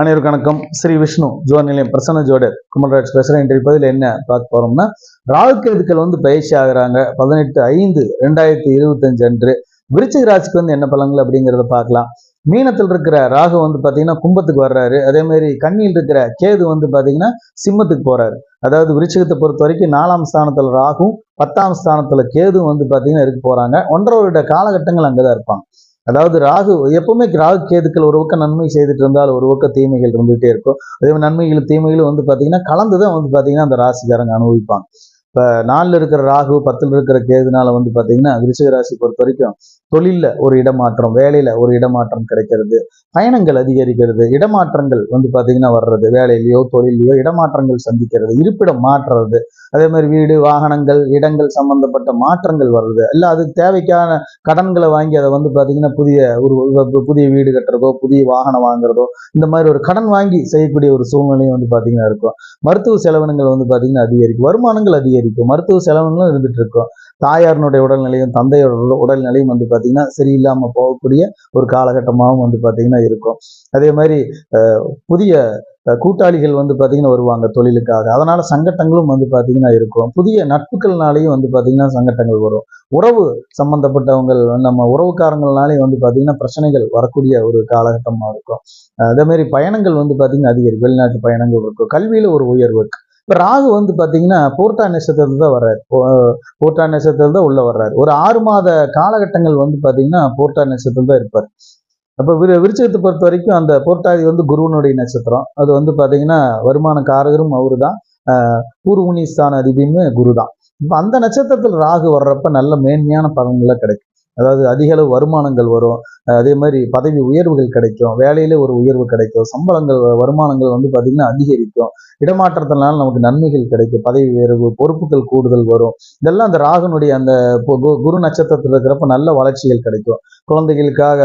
அனைவருக்கு வணக்கம். ஸ்ரீ விஷ்ணு ஜோர் நிலையம் பிரசன்ன ஜோடர் குமரராஜ் பேசுகிறேன் இன்றைய பதில் என்ன பார்க்க போறோம்னா ராகுகேதுக்கள் வந்து பயிற்சி ஆகுறாங்க. பதினெட்டு ஐந்து ரெண்டாயிரத்தி இருபத்தஞ்சு அன்று. விருச்சிக ராசிக்கு வந்து என்ன பலன்கள் அப்படிங்கிறத பார்க்கலாம். மீனத்தில் இருக்கிற ராகு வந்து பார்த்தீங்கன்னா கும்பத்துக்கு வர்றாரு. அதே மாதிரி கண்ணியில் இருக்கிற கேது வந்து பார்த்தீங்கன்னா சிம்மத்துக்கு போறாரு. அதாவது விருச்சிகத்தை பொறுத்த வரைக்கும் நாலாம் ஸ்தானத்துல ராகும் பத்தாம் ஸ்தானத்துல கேதும் வந்து பார்த்தீங்கன்னா இருக்க போறாங்க. ஒன்றரை வருட காலகட்டங்கள் அங்கதான் இருப்பாங்க. அதாவது ராகு எப்பவுமே ராகு கேதுக்கள் ஒரு பக்கம் நன்மை செய்துட்டு இருந்தால் ஒரு பக்கம் தீமைகள் இருந்துகிட்டே இருக்கும். அதே மாதிரி நன்மைகள் தீமைகளும் வந்து பார்த்தீங்கன்னா கலந்துதான் வந்து பார்த்தீங்கன்னா அந்த ராசிக்காரங்க அனுபவிப்பாங்க. இப்போ நாலில் இருக்கிற ராகு பத்தில் இருக்கிற கேதுனால வந்து பார்த்தீங்கன்னா விருச்சிக ராசி பொறுத்த வரைக்கும் தொழிலில் ஒரு இடமாற்றம் வேலையில் ஒரு இடமாற்றம் கிடைக்கிறது. பயணங்கள் அதிகரிக்கிறது இடமாற்றங்கள் வந்து பார்த்தீங்கன்னா வர்றது வேலையிலையோ தொழிலையோ இடமாற்றங்கள் சந்திக்கிறது இருப்பிடம் மாற்றுறது. அதே மாதிரி வீடு வாகனங்கள் இடங்கள் சம்பந்தப்பட்ட மாற்றங்கள் வர்றது. இல்லை அதுக்கு தேவைக்கான கடன்களை வாங்கி அதை வந்து பார்த்தீங்கன்னா புதிய ஒரு புதிய வீடு கட்டுறதோ புதிய வாகனம் வாங்குறதோ இந்த மாதிரி ஒரு கடன் வாங்கி செய்யக்கூடிய ஒரு சூழ்நிலையும் வந்து பார்த்தீங்கன்னா இருக்கும். மருத்துவ செலவினங்கள் வந்து பார்த்தீங்கன்னா அதிகரிக்கும். வருமானங்கள் அதிகரிக்கும். மருத்துவ செலவுகளும் இருந்துட்டு இருக்கும். தாயாரினுடைய உடல்நிலையும் தந்தையோட உடல்நிலையும் வந்து பார்த்தீங்கன்னா சரியில்லாமல் போகக்கூடிய ஒரு காலகட்டமாகவும் வந்து பார்த்தீங்கன்னா இருக்கும். அதே மாதிரி புதிய கூட்டாளிகள் வந்து பார்த்தீங்கன்னா வருவாங்க தொழிலுக்காக. அதனால சங்கட்டங்களும் வந்து பார்த்தீங்கன்னா இருக்கும். புதிய நட்புகள்னாலையும் வந்து பார்த்தீங்கன்னா சங்கட்டங்கள் வரும். உறவு சம்பந்தப்பட்டவங்க நம்ம உறவுக்காரங்கள்னாலே வந்து பார்த்தீங்கன்னா பிரச்சனைகள் வரக்கூடிய ஒரு காலகட்டமாக இருக்கும். அதே மாதிரி பயணங்கள் வந்து பார்த்தீங்கன்னா அதிகரிக்கும். வெளிநாட்டு பயணங்கள் இருக்கும். கல்வியில ஒரு உயர்வு இருக்கு. இப்போ ராகு வந்து பார்த்தீங்கன்னா போர்ட்டா நட்சத்திரத்தில் தான் வர்றாரு. போர்ட்டா நட்சத்திரத்தில் தான் உள்ளே வர்றாரு. ஒரு ஆறு மாத காலகட்டங்கள் வந்து பார்த்தீங்கன்னா போர்ட்டா நட்சத்திரம் தான் இருப்பார். அப்போ விரு விருச்சகத்தை பொறுத்த வரைக்கும் அந்த போர்ட்டாதி வந்து குருவனுடைய நட்சத்திரம். அது வந்து பார்த்தீங்கன்னா வருமான காரகரும் அவரு தான் பூர்வனி ஸ்தான அதிபதியுமே குரு தான் இப்போ அந்த நட்சத்திரத்தில் ராகு வர்றப்ப நல்ல மேன்மையான பலன்களை கிடைக்கும். அதாவது அதிக அளவு வருமானங்கள் வரும். அதே மாதிரி பதவி உயர்வுகள் கிடைக்கும். வேலையில ஒரு உயர்வு கிடைக்கும். சம்பளங்கள் வருமானங்கள் வந்து பார்த்தீங்கன்னா அதிகரிக்கும். இடமாற்றத்தினால நமக்கு நன்மைகள் கிடைக்கும். பதவி உயர்வு பொறுப்புகள் கூடுதல் வரும். இதெல்லாம் அந்த ராகனுடைய அந்த குரு நட்சத்திரத்தில் இருக்கிறப்ப நல்ல வளர்ச்சிகள் கிடைக்கும். குழந்தைகளுக்காக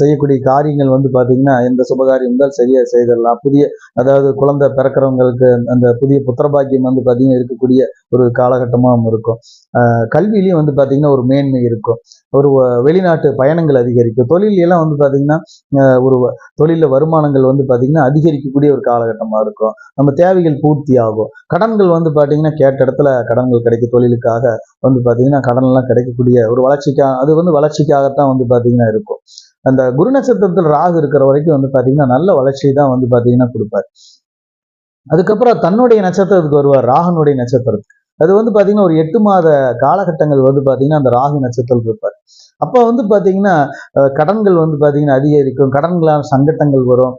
செய்யக்கூடிய காரியங்கள் வந்து பார்த்தீங்கன்னா எந்த சுபகாரியம் இருந்தால் சரியாக செய்திடலாம் புதிய அதாவது குழந்தை பிறக்கிறவங்களுக்கு அந்த புதிய புத்திரபாக்கியம் வந்து பார்த்தீங்கன்னா இருக்கக்கூடிய ஒரு காலகட்டமாகவும் இருக்கும். கல்வியிலையும் வந்து பார்த்தீங்கன்னா ஒரு மேன்மை இருக்கும். ஒரு வெளிநாட்டு பயணங்கள் அதிகரிக்கும். தொழிலெல்லாம் வந்து பார்த்தீங்கன்னா ஒரு தொழில வருமானங்கள் வந்து பார்த்தீங்கன்னா அதிகரிக்கக்கூடிய ஒரு காலகட்டமாக இருக்கும். நம்ம தேவைகள் பூர்த்தி ஆகும். கடன்கள் வந்து பார்த்தீங்கன்னா கேட்ட இடத்துல கடன்கள் கிடைக்கும். தொழிலுக்காக வந்து பார்த்தீங்கன்னா கடன்லாம் கிடைக்கக்கூடிய ஒரு வளர்ச்சிக்காக அது வந்து வளர்ச்சிக்காகத்தான் வந்து பார்த்தீங்கன்னா இருக்கும். அந்த குரு நட்சத்திரத்தில் ராகு இருக்கிற வரைக்கும் வந்து பார்த்தீங்கன்னா நல்ல வளர்ச்சி தான் வந்து பார்த்தீங்கன்னா கொடுப்பாரு. அதுக்கப்புறம் தன்னுடைய நட்சத்திரத்துக்கு வருவார் ராகனுடைய நட்சத்திரத்துக்கு. அது வந்து பார்த்தீங்கன்னா ஒரு எட்டு மாத காலகட்டங்கள் வந்து பார்த்தீங்கன்னா அந்த ராகு நட்சத்திரம் இருப்பார். அப்போ வந்து பார்த்தீங்கன்னா கடன்கள் வந்து பார்த்தீங்கன்னா அதிகரிக்கும். கடன்களால் சங்கட்டங்கள் வரும்.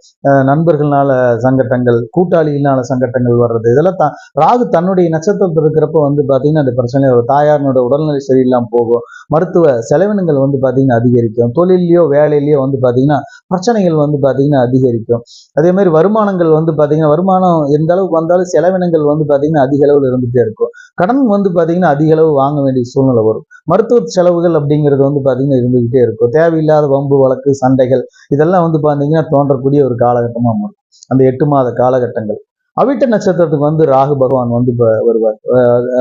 நண்பர்களால் சங்கட்டங்கள் கூட்டாளிகளால் சங்கட்டங்கள் வர்றது. இதெல்லாம் தான் ராகு தன்னுடைய நட்சத்திரத்தில் இருக்கிறப்ப வந்து பார்த்தீங்கன்னா அந்த பிரச்சனை தாயாரனோட உடல்நிலை சரியில்லாமல் போகும். மருத்துவ செலவினங்கள் வந்து பார்த்தீங்கன்னா அதிகரிக்கும். தொழிலையோ வேலையிலையோ வந்து பார்த்தீங்கன்னா பிரச்சனைகள் வந்து பார்த்தீங்கன்னா அதிகரிக்கும். அதே மாதிரி வருமானங்கள் வந்து பார்த்தீங்கன்னா வருமானம் எந்த அளவுக்கு வந்தாலும் செலவினங்கள் வந்து பார்த்தீங்கன்னா அதிக அளவில் இருந்துகிட்டே இருக்கும். கடன் வந்து பார்த்தீங்கன்னா அதிக அளவு வாங்க வேண்டிய சூழ்நிலை வரும். மருத்துவ செலவுகள் அப்படிங்கிறது வந்து பார்த்தீங்கன்னா இருந்துகிட்டே இருக்கும். தேவையில்லாத வம்பு வழக்கு சண்டைகள் இதெல்லாம் வந்து பார்த்தீங்கன்னா தோன்றக்கூடிய ஒரு காலகட்டமாக இருக்கும் அந்த எட்டு மாத காலகட்டங்கள். அவிட்ட நட்சத்திரத்துக்கு வந்து ராகு பகவான் வந்து வருவார்.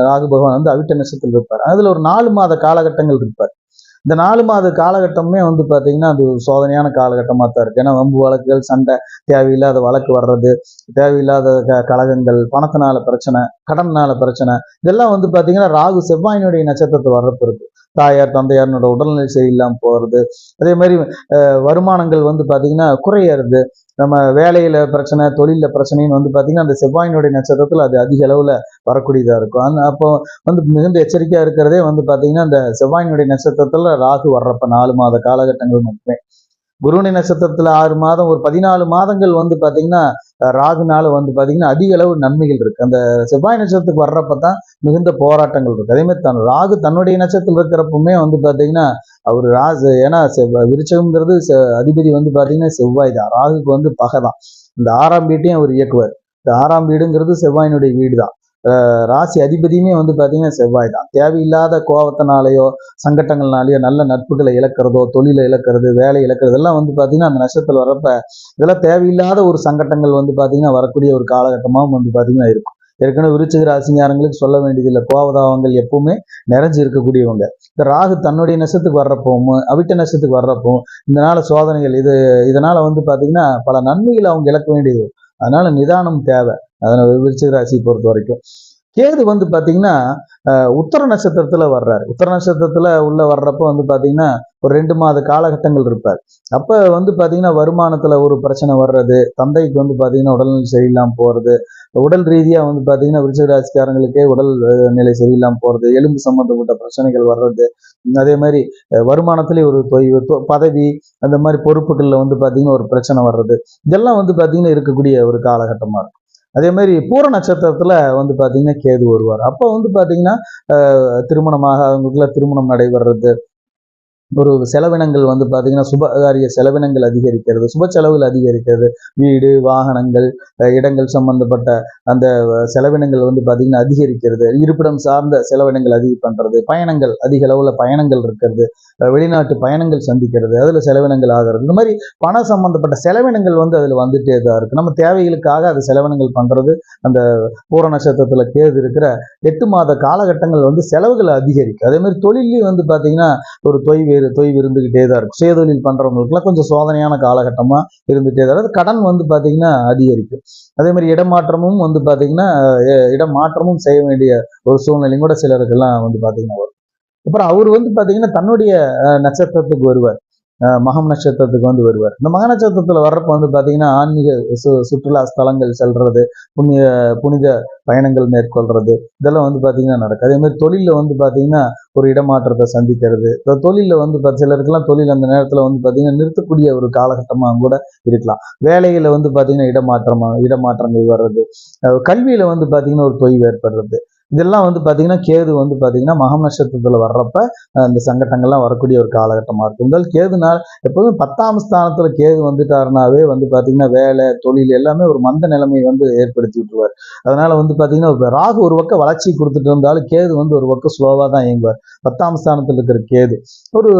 ராகு பகவான் வந்து அவிட்ட நட்சத்திரத்தில் இருப்பார். அதுல ஒரு நாலு மாத காலகட்டங்கள் இருப்பார். இந்த நாலு மாத காலகட்டமே வந்து பார்த்தீங்கன்னா அது சோதனையான காலகட்டமாக தான் இருக்கு. ஏன்னா வம்பு வழக்குகள் சண்டை தேவையில்லாத வழக்கு வர்றது தேவையில்லாத க கழகங்கள் பணத்தினால பிரச்சனை கடன்னால பிரச்சனை இதெல்லாம் வந்து பார்த்தீங்கன்னா ராகு செவ்வாயினுடைய நட்சத்திரத்தை வர்றப்ப இருக்குது தாயார் தந்தையாரனோட உடல்நிலை சரியில்லாமல் போகிறது அதே மாதிரி வருமானங்கள் வந்து பார்த்தீங்கன்னா குறையிறது. நம்ம வேலையில் பிரச்சனை தொழிலில் பிரச்சனைன்னு வந்து பார்த்தீங்கன்னா அந்த செவ்வாயினுடைய நட்சத்திரத்தில் அது அதிக அளவில் வரக்கூடியதாக இருக்கும். அந்த அப்போ வந்து மிகுந்த எச்சரிக்கையாக இருக்கிறதே வந்து பார்த்தீங்கன்னா அந்த செவ்வாயினுடைய நட்சத்திரத்தில் ராகு வர்றப்ப நாலு மாத காலகட்டங்கள் மட்டுமே. குருணி நட்சத்திரத்துல ஆறு மாதம் ஒரு பதினாலு மாதங்கள் வந்து பாத்தீங்கன்னா ராகுனால வந்து பாத்தீங்கன்னா அதிக அளவு நன்மைகள் இருக்கு. அந்த செவ்வாய் நட்சத்திரத்துக்கு வர்றப்ப தான் மிகுந்த போராட்டங்கள் இருக்கு. அதே மாதிரி தன் ராகு தன்னுடைய நட்சத்திரம் இருக்கிறப்பவுமே வந்து பாத்தீங்கன்னா அவர் ராகு ஏன்னா செவ்வாய் விருச்சகம்ங்கிறது அதிபதி வந்து பாத்தீங்கன்னா செவ்வாய் தான். ராகுக்கு வந்து பகை தான். இந்த ஆறாம் வீட்டையும் அவர் இயக்குவார். இந்த ஆறாம் வீடுங்கிறது செவ்வாயினுடைய வீடு தான் ராசி அதிபதியுமே வந்து பார்த்தீங்கன்னா செவ்வாய் தான். தேவையில்லாத கோபத்தினாலேயோ சங்கட்டங்கள்னாலேயோ நல்ல நட்புகளை இழக்கிறதோ தொழிலை இழக்கிறது வேலை இழக்கிறது எல்லாம் வந்து பார்த்தீங்கன்னா அந்த நஷ்டத்தில் வரப்ப இதெல்லாம் தேவையில்லாத ஒரு சங்கட்டங்கள் வந்து பார்த்தீங்கன்னா வரக்கூடிய ஒரு காலகட்டமாகவும் வந்து பார்த்தீங்கன்னா இருக்கும். ஏற்கனவே விருச்சிக ராசிங்காரங்களுக்கு சொல்ல வேண்டியதில்லை. கோபதாவங்கள் எப்பவுமே நிறைஞ்சு இருக்கக்கூடியவங்க. இந்த ராகு தன்னுடைய நஷ்டத்துக்கு வர்றப்பவும் அவிட்ட நஷ்டத்துக்கு வர்றப்பவும் இதனால சோதனைகள் இது இதனால வந்து பார்த்தீங்கன்னா பல நன்மைகளை அவங்க இழக்க வேண்டியது. அதனால நிதானம் தேவை. அதனால விருச்சிக ராசியை பொறுத்த வரைக்கும். கேது வந்து பாத்தீங்கன்னா அஹ், உத்தர நட்சத்திரத்துல வர்றாரு. உத்தர நட்சத்திரத்துல உள்ள வர்றப்ப வந்து பாத்தீங்கன்னா ஒரு ரெண்டு மாத காலகட்டங்கள் இருப்பார். அப்ப வந்து பாத்தீங்கன்னா வருமானத்துல ஒரு பிரச்சனை வர்றது தந்தைக்கு வந்து பாத்தீங்கன்னா உடல்நிலை சரியில்லாமல் போறது உடல் ரீதியா வந்து பாத்தீங்கன்னா விருச்சிக ராசிக்காரங்களுக்கே உடல் நிலை சரியில்லாமல் போறது எலும்பு சம்பந்தப்பட்ட பிரச்சனைகள் வர்றது அதே மாதிரி வருமானத்திலே ஒரு தொய்வு தொ- பதவி அந்த மாதிரி பொறுப்புகள்ல வந்து பாத்தீங்கன்னா ஒரு பிரச்சனை வர்றது இதெல்லாம் வந்து பாத்தீங்கன்னா இருக்கக்கூடிய ஒரு காலகட்டமா இருக்கும். அதே மாதிரி பூர நட்சத்திரத்தில் வந்து பார்த்திங்கன்னா கேது வருவார். அப்போ வந்து பார்த்தீங்கன்னா திருமணமாக அவங்களுக்குள்ள திருமணம் நடைபெறது ஒரு செலவினங்கள் வந்து பார்த்தீங்கன்னா சுபகாரிய செலவினங்கள் அதிகரிக்கிறது சுப செலவுகள் அதிகரிக்கிறது. வீடு வாகனங்கள் இடங்கள் சம்பந்தப்பட்ட அந்த செலவினங்கள் வந்து பார்த்தீங்கன்னா அதிகரிக்கிறது. இருப்பிடம் சார்ந்த செலவினங்கள் அதிகம் பண்ணுறது பயணங்கள் அதிக அளவில் பயணங்கள் இருக்கிறது வெளிநாட்டு பயணங்கள் சந்திக்கிறது அதில் செலவினங்கள் ஆகிறது. இந்த மாதிரி பண சம்பந்தப்பட்ட செலவினங்கள் வந்து அதில் வந்துட்டே தான் இருக்குது நம்ம தேவைகளுக்காக அது செலவினங்கள் பண்ணுறது அந்த பூர நட்சத்திரத்தில் கேது இருக்கிற எட்டு மாத காலகட்டங்கள் வந்து செலவுகள் அதிகரிக்கும். அதே மாதிரி தொழிலையும் வந்து பார்த்தீங்கன்னா ஒரு தொய்வு தொய்வு இருந்துகிட்டே தான் இருக்கும். சுயதொழில் பண்றவங்களுக்குலாம் கொஞ்சம் சோதனையான காலகட்டமா இருந்துகிட்டே தான் இருக்கும். கடன் வந்து பாத்தீங்கன்னா அதிகரிக்கும். அதே மாதிரி இடமாற்றமும் வந்து பாத்தீங்கன்னா இடமாற்றமும் செய்ய வேண்டிய ஒரு சூழ்நிலையும் கூட சிலருக்கெல்லாம் வந்து பாத்தீங்கன்னா வரும். அப்புறம் அவர் வந்து பாத்தீங்கன்னா தன்னுடைய நட்சத்திரத்துக்கு வருவார். மகம் நட்சத்திரத்துக்கு வந்து வருவார். இந்த மக நட்சத்திரத்தில் வர்றப்ப வந்து பார்த்தீங்கன்னா ஆன்மீக சு- சுற்றுலா ஸ்தலங்கள் செல்றது புனித புனித பயணங்கள் மேற்கொள்றது இதெல்லாம் வந்து பார்த்தீங்கன்னா நடக்கும். அதே மாதிரி தொழிலில் வந்து பார்த்தீங்கன்னா ஒரு இடமாற்றத்தை சந்திக்கிறது. இப்போ தொழிலில் வந்து பார்த்து சிலருக்குலாம் தொழில் அந்த நேரத்தில் வந்து பார்த்தீங்கன்னா நிறுத்தக்கூடிய ஒரு காலகட்டமாக கூட இருக்கலாம். வேலையில் வந்து பார்த்தீங்கன்னா இடமாற்றமாக இடமாற்றங்கள் வர்றது கல்வியில் வந்து பார்த்தீங்கன்னா ஒரு தொய்வு ஏற்படுறது. இதெல்லாம் வந்து பார்த்தீங்கன்னா கேது வந்து பார்த்தீங்கன்னா மகம் நட்சத்திரத்தில் வர்றப்ப அந்த இந்த வரக்கூடிய ஒரு காலகட்டமாக இருக்கும். முதல் கேதுனால் எப்போதும் பத்தாம் ஸ்தானத்தில் கேது வந்துட்டாருனாவே வந்து பார்த்தீங்கன்னா வேலை தொழில் எல்லாமே ஒரு மந்த நிலைமை வந்து ஏற்படுத்தி விட்டுருவார். அதனால வந்து பார்த்தீங்கன்னா ராகு ஒரு பக்கம் வளர்ச்சி கொடுத்துட்டு இருந்தாலும் கேது வந்து ஒரு பக்கம் ஸ்லோவாக தான் இயங்குவார். பத்தாம் ஸ்தானத்தில் இருக்கிற கேது ஒரு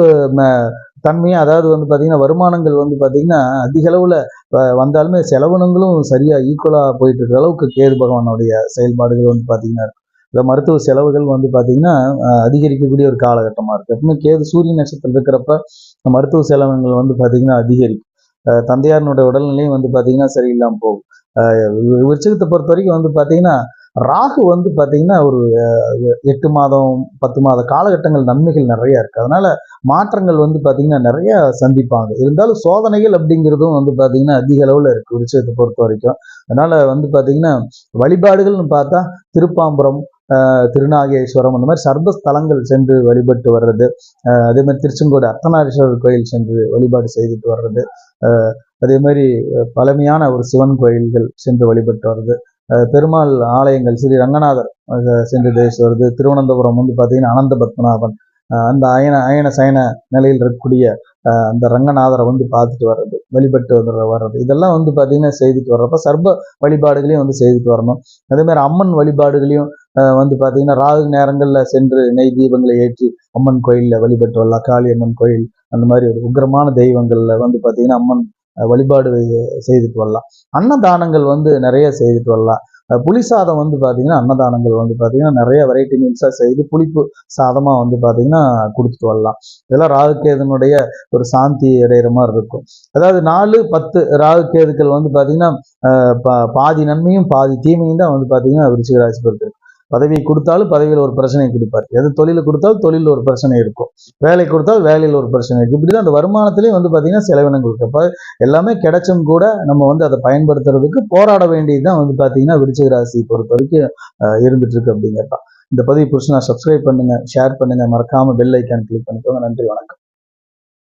தன்மையாக அதாவது வந்து பார்த்திங்கன்னா வருமானங்கள் வந்து பார்த்திங்கன்னா அதிக அளவுல வந்தாலுமே செலவினங்களும் சரியாக ஈக்குவலாக போயிட்டு இருக்கிற அளவுக்கு கேது பகவானுடைய செயல்பாடுகள் வந்து பார்த்தீங்கன்னா இந்த மருத்துவ செலவுகள் வந்து பார்த்தீங்கன்னா அதிகரிக்கக்கூடிய ஒரு காலகட்டமாக இருக்கு. இன்னும் கேது சூரிய நட்சத்திரம் இருக்கிறப்ப மருத்துவ செலவுகள் வந்து பார்த்தீங்கன்னா அதிகரிக்கும். தந்தையாரனுடைய தந்தையாரினுடைய உடல்நிலையும் வந்து பார்த்தீங்கன்னா சரியில்லாமல் போகும். அஹ், பொறுத்த வரைக்கும் வந்து பார்த்தீங்கன்னா ராகு வந்து பார்த்தீங்கன்னா ஒரு எட்டு மாதம் பத்து மாத காலகட்டங்கள் நன்மைகள் நிறையா இருக்குது அதனால் மாற்றங்கள் வந்து பார்த்தீங்கன்னா நிறையா சந்திப்பாங்க. இருந்தாலும் சோதனைகள் அப்படிங்கிறதும் வந்து பார்த்தீங்கன்னா அதிக அளவில் இருக்குது விருச்சிகத்தை பொறுத்த வரைக்கும். அதனால் வந்து பார்த்தீங்கன்னா வழிபாடுகள்னு பார்த்தா திருப்பாம்புரம் திருநாகேஸ்வரம் அந்த மாதிரி சர்வஸ்தலங்கள் சென்று வழிபட்டு வர்றது. அதே மாதிரி திருச்செங்கோடு அர்த்தநாரீஸ்வரர் கோயில் சென்று வழிபாடு செய்துட்டு வர்றது. அதே மாதிரி பழமையான ஒரு சிவன் கோயில்கள் சென்று வழிபட்டு வர்றது. பெருமாள் ஆலயங்கள் ஸ்ரீ ரங்கநாதர் சென்று தேசி வருது திருவனந்தபுரம் வந்து பார்த்தீங்கன்னா அனந்த பத்மநாபன். அந்த அயன அயன சயன நிலையில் இருக்கக்கூடிய அந்த ரங்கநாதரை வந்து பார்த்துட்டு வர்றது. வழிபட்டு வந்துடுற வர்றது. இதெல்லாம் வந்து பார்த்தீங்கன்னா செய்துட்டு வர்றப்ப சர்வ வழிபாடுகளையும் வந்து செய்துட்டு வரணும். அதேமாதிரி அம்மன் வழிபாடுகளையும் வந்து பார்த்தீங்கன்னா ராகு நேரங்களில் சென்று நெய் தீபங்களை ஏற்றி அம்மன் கோயிலில் வழிபட்டு வரலாம் காளி அம்மன் கோயில் அந்த மாதிரி ஒரு உக்கிரமான தெய்வங்களில் வந்து பார்த்தீங்கன்னா அம்மன் வழிபாடு செய்துட்டு வரலாம். அன்னதானங்கள் வந்து நிறைய செய்துட்டு வரலாம். புளி சாதம் வந்து பார்த்தீங்கன்னா அன்னதானங்கள் வந்து பார்த்தீங்கன்னா நிறைய வெரைட்டி மீல்ஸாக செய்து புளிப்பு சாதமாக வந்து பார்த்தீங்கன்னா கொடுத்துட்டு வரலாம். இதெல்லாம் ராகுகேதனுடைய ஒரு சாந்தி அடைகிற மாதிரி இருக்கும். அதாவது நாலு பத்து ராகுகேதுக்கள் வந்து பார்த்தீங்கன்னா பா- பாதி நன்மையும் பாதி தீமையும் தான் வந்து பார்த்தீங்கன்னா விருச்சிக ராசி பதவியை பதவி கொடுத்தாலும் பதவியில் ஒரு பிரச்சனையை கொடுப்பார். எது தொழிலை கொடுத்தாலும் தொழிலில் ஒரு பிரச்சனை இருக்கும். வேலை கொடுத்தால் வேலையில் ஒரு பிரச்சனை இருக்கும். இப்படிதான் அந்த வருமானத்திலே வந்து பார்த்தீங்கன்னா செலவினங்கள் இருக்கு அப்போ எல்லாமே கிடைச்சும் கூட நம்ம வந்து அதை பயன்படுத்துறதுக்கு போராட வேண்டியதுதான் வந்து பார்த்தீங்கன்னா விருச்சிக ராசி பொறுத்த வரைக்கும் இருந்துட்டுருக்கு இருந்துட்டு அப்படிங்கிறதான் இந்த பதிவு புருஷனா சப்ஸ்கிரைப் பண்ணுங்க ஷேர் பண்ணுங்க. மறக்காமல் பெல் ஐக்கான் கிளிக் பண்ணிக்கோங்க. நன்றி வணக்கம்.